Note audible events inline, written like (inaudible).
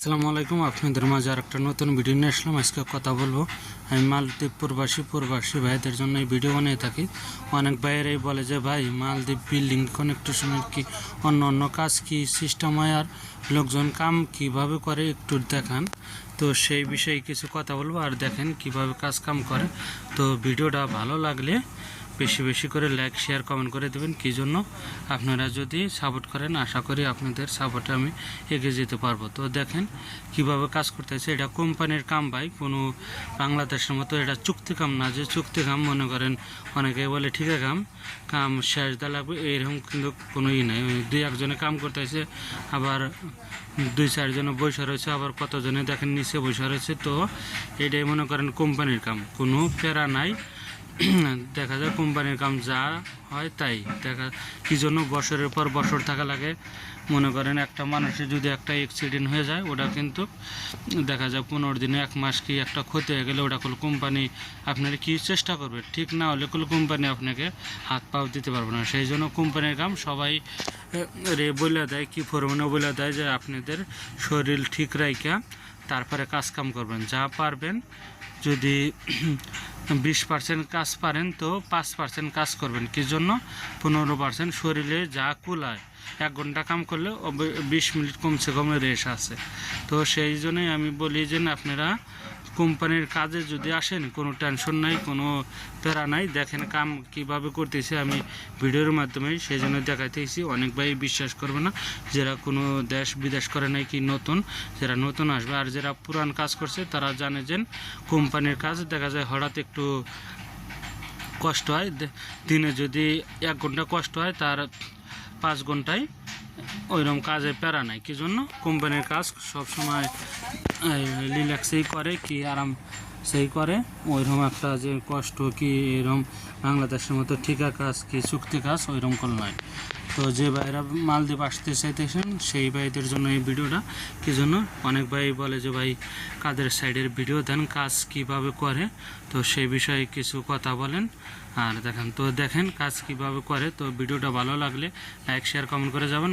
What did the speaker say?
আসসালামু আলাইকুম, আপনাদের মাঝে আর একটা নতুন ভিডিও নিয়ে আসলাম। আজকে কথা বলব, আমি মালদ্বীপ প্রবাসী প্রবাসী ভাইদের জন্য এই ভিডিও বানিয়ে থাকি। অনেক ভাইয়েরাই বলে যে, ভাই, মালদ্বীপ বিল্ডিং কনেকটেশনের কি অন্য অন্য কাজ কি সিস্টেম হয় আর লোকজন কাম কীভাবে করে একটু দেখান। তো সেই বিষয়ে কিছু কথা বলব আর দেখেন কীভাবে কাজ কাম করে। তো ভিডিওটা ভালো লাগলে বেশি বেশি করে লাইক, শেয়ার, কমেন্ট করে দেবেন। কী জন্য? আপনারা যদি সাপোর্ট করেন, আশা করি আপনাদের সাপোর্টে আমি এগিয়ে যেতে পারব। তো দেখেন কীভাবে কাজ করতে করতেছে এটা কোম্পানির কাম ভাই, কোনো বাংলাদেশের মতো এটা চুক্তি কাম না যে চুক্তি কাম, মনে করেন অনেকে বলে ঠিক কাম কাম শেষ দেওয়া লাগবে এরকম কিন্তু কোনো ই নাই। দুই একজনে কাম করতে করতেছে আবার দুই চারজনে বসে রয়েছে, আবার কতজনে দেখেন নিচে বসে রয়েছে। তো এটাই মনে করেন কোম্পানির কাম। কোনো ফেরা নাই। (clears throat) দেখা যায় কোম্পানির কাম যা হয় তাই। দেখা, কি জন্য বছরের পর বছর থাকা লাগে। মনে করেন একটা মানুষের যদি একটা অ্যাক্সিডেন্ট হয়ে যায়, ওটা কিন্তু দেখা যায় পনেরো দিনে এক মাস কি একটা ক্ষতি হয়ে গেলে ওটা কোনো কোম্পানি আপনার কি চেষ্টা করবে? ঠিক না হলে কোনো কোম্পানি আপনাকে হাত পাও দিতে পারবে না। সেই জন্য কোম্পানির কাম সবাই রে বলে দেয়, কি ফরমানে বলে দেয় যে আপনাদের শরীর ঠিক রাইকা তারপরে কাজ কাম করবেন। যা পারবেন, যদি বিশ পার্সেন্ট কাজ পারেন, তো পাঁচ পার্সেন্ট কাজ করবেন। কি জন্য? পনেরো পার্সেন্ট শরীরে যা কুলায়। এক ঘণ্টা কাম করলে বিশ মিনিট কমসে কম রেস আছে। তো সেই জন্যই আমি বলি যে আপনারা কোম্পানির কাজে যদি আসেন, কোনো টেনশন নাই, কোনো প্যারা নাই। দেখেন কাম কীভাবে করতেছে, আমি ভিডিওর মাধ্যমে সেই জন্য দেখাইতেছি। অনেক ভাই বিশ্বাস করবে না, যারা কোনো দেশ বিদেশ করে নাই কি নতুন, যারা নতুন আসবে। আর যারা পুরান কাজ করছে, তারা জানে যে কোম্পানির কাজ দেখা যায় হঠাৎ একটু কষ্ট হয়। দিনে যদি এক ঘণ্টা কষ্ট হয়, তার পাঁচ ঘন্টায় ওইরকম কাজে প্যারা নাই। কি জন্য? কোম্পানির কাজ সবসময় রিল্যাক্সেই করে, কি আরাম সেই করে। ওইরকম একটা যে কষ্ট, কি এরকম বাংলাদেশের মতো ঠিকা কাজ, কি চুক্তি কাজ, ওইরকম করে নয় তো যে ভাইরা মালদ্বীপ আসতে চাইতেছেন, সেই ভাইদের জন্য এই ভিডিওটা। কি জন্য? অনেক ভাই বলে যে, ভাই, কাদের সাইডের ভিডিও দেন, কাজ কীভাবে করে? তো সেই বিষয়ে কিছু কথা বলেন। আর দেখেন, তো দেখেন কাজ কীভাবে করে। তো ভিডিওটা ভালো লাগলে লাইক শেয়ার কমেন্ট করে যাবেন।